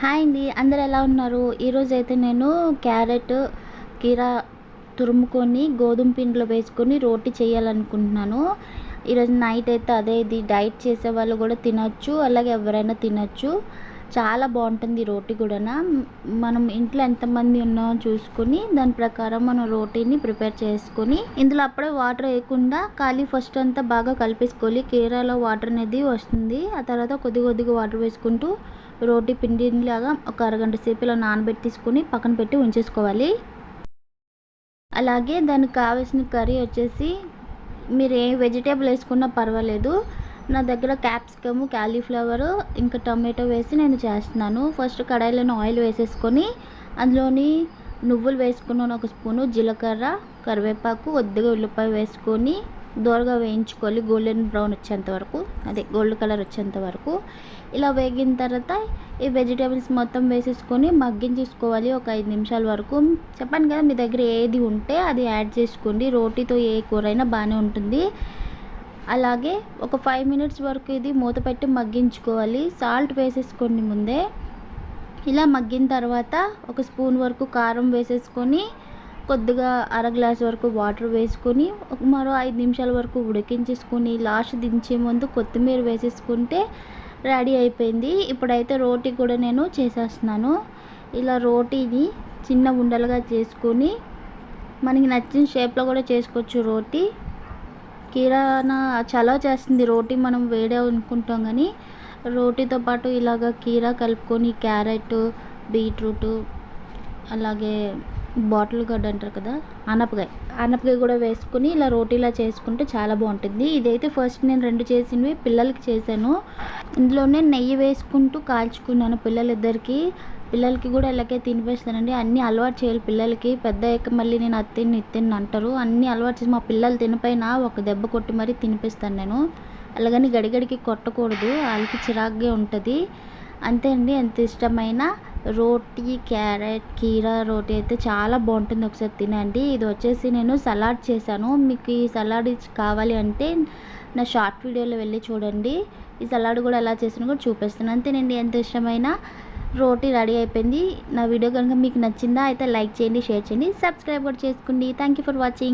Hi అండి. అందరు ఎలా ఉన్నారు? ఈరోజు అయితే నేను క్యారెట్ కీరా తురుముకొని గోధుమ పిండిలో వేసుకొని రోటీ చేయాలనుకుంటున్నాను. ఈరోజు నైట్ అయితే అదే ఇది డైట్ చేసే వాళ్ళు కూడా తినచ్చు. అలాగే ఎవరైనా తినచ్చు. చాలా బాగుంటుంది రోటీ కూడా మనం ఇంట్లో ఎంతమంది ఉన్నామో చూసుకొని దాని ప్రకారం మనం రోటీని ప్రిపేర్ చేసుకొని ఇందులో అప్పుడే వాటర్ వేయకుండా ఖాళీ ఫస్ట్ అంతా బాగా కలిపేసుకోవాలి. కీరాలో వాటర్ అనేది వస్తుంది. ఆ తర్వాత కొద్ది కొద్దిగా వాటర్ వేసుకుంటూ రోటీ పిండిలాగా ఒక అరగంట సేపు ఇలా నానబెట్టేసుకొని పక్కన పెట్టి ఉంచేసుకోవాలి. అలాగే దానికి కావాల్సిన కర్రీ వచ్చేసి మీరు ఏ వెజిటేబుల్ వేసుకున్నా పర్వాలేదు. నా దగ్గర క్యాప్సికమ్ క్యాలీఫ్లవరు ఇంకా టమాటో వేసి నేను చేస్తున్నాను. ఫస్ట్ కడాయిలోని ఆయిల్ వేసేసుకొని అందులోని నువ్వులు వేసుకున్నాను ఒక స్పూను జీలకర్ర కరివేపాకు కొద్దిగా ఉల్లిపాయ వేసుకొని దోరగా వేయించుకోవాలి. గోల్డెన్ బ్రౌన్ వచ్చేంత వరకు అదే గోల్డ్ కలర్ వచ్చేంత వరకు. ఇలా వేగిన తర్వాత ఈ వెజిటేబుల్స్ మొత్తం వేసేసుకొని మగ్గించేసుకోవాలి ఒక ఐదు నిమిషాల వరకు. చెప్పాను కదా మీ దగ్గర ఏది ఉంటే అది యాడ్ చేసుకోండి. రోటీతో ఏ కూర అయినా బాగానే ఉంటుంది. అలాగే ఒక ఫైవ్ మినిట్స్ వరకు ఇది మూత పెట్టి మగ్గించుకోవాలి. సాల్ట్ వేసేసుకోండి ముందే ఇలా మగ్గిన తర్వాత ఒక స్పూన్ వరకు కారం వేసేసుకొని కొద్దిగా అర గ్లాస్ వరకు వాటర్ వేసుకొని మరో ఐదు నిమిషాల వరకు ఉడికించేసుకొని లాస్ట్ దించే ముందు కొత్తిమీర వేసేసుకుంటే రెడీ అయిపోయింది. ఇప్పుడైతే రోటీ కూడా నేను చేసేస్తున్నాను. ఇలా రోటీని చిన్న ఉండలుగా చేసుకొని మనకి నచ్చిన షేప్లో కూడా చేసుకోవచ్చు రోటీ. కీరానా చలవ చేస్తుంది. రోటీ మనం వేడే అనుకుంటాం కానీ రోటీతో పాటు ఇలాగ కీరా కలుపుకొని క్యారెట్ బీట్రూట్ అలాగే బాటిల్ గడ్డ అంటారు కదా అనపకాయ. అనపకాయ కూడా వేసుకుని ఇలా రోటీలా చేసుకుంటే చాలా బాగుంటుంది. ఇదైతే ఫస్ట్ నేను రెండు చేసినవి పిల్లలకి చేశాను. ఇందులోనే నెయ్యి వేసుకుంటూ కాల్చుకున్నాను పిల్లలిద్దరికీ. పిల్లలకి కూడా ఇలాగే తినిపిస్తానండి. అన్నీ అలవాటు చేయాలి పిల్లలకి. పెద్ద అయ్యాక మళ్ళీ నేను అది తిని ఇది తిని అంటారు. అన్నీ అలవాటు చేసి మా పిల్లలు తినిపోయినా ఒక దెబ్బ కొట్టి మరీ తినిపిస్తాను నేను. అలాగని గడిగడికి కొట్టకూడదు. వాళ్ళకి చిరాగ్గా ఉంటుంది. అంతే అండి. ఎంత ఇష్టమైన రోటీ క్యారెట్ కీరా రోటీ అయితే చాలా బాగుంటుంది. ఒకసారి తినండి. ఇది వచ్చేసి నేను సలాడ్ చేశాను. మీకు ఈ సలాడ్ కావాలి అంటే నా షార్ట్ వీడియోలో వెళ్ళి చూడండి. ఈ సలాడ్ కూడా ఎలా చేసినా కూడా చూపిస్తాను. అంతేనండి. ఎంత ఇష్టమైన రోటీ రెడీ అయిపోయింది. నా వీడియో కనుక మీకు నచ్చిందా అయితే లైక్ చేయండి షేర్ చేయండి. సబ్స్క్రైబ్ కూడా చేసుకోండి. Thank you for watching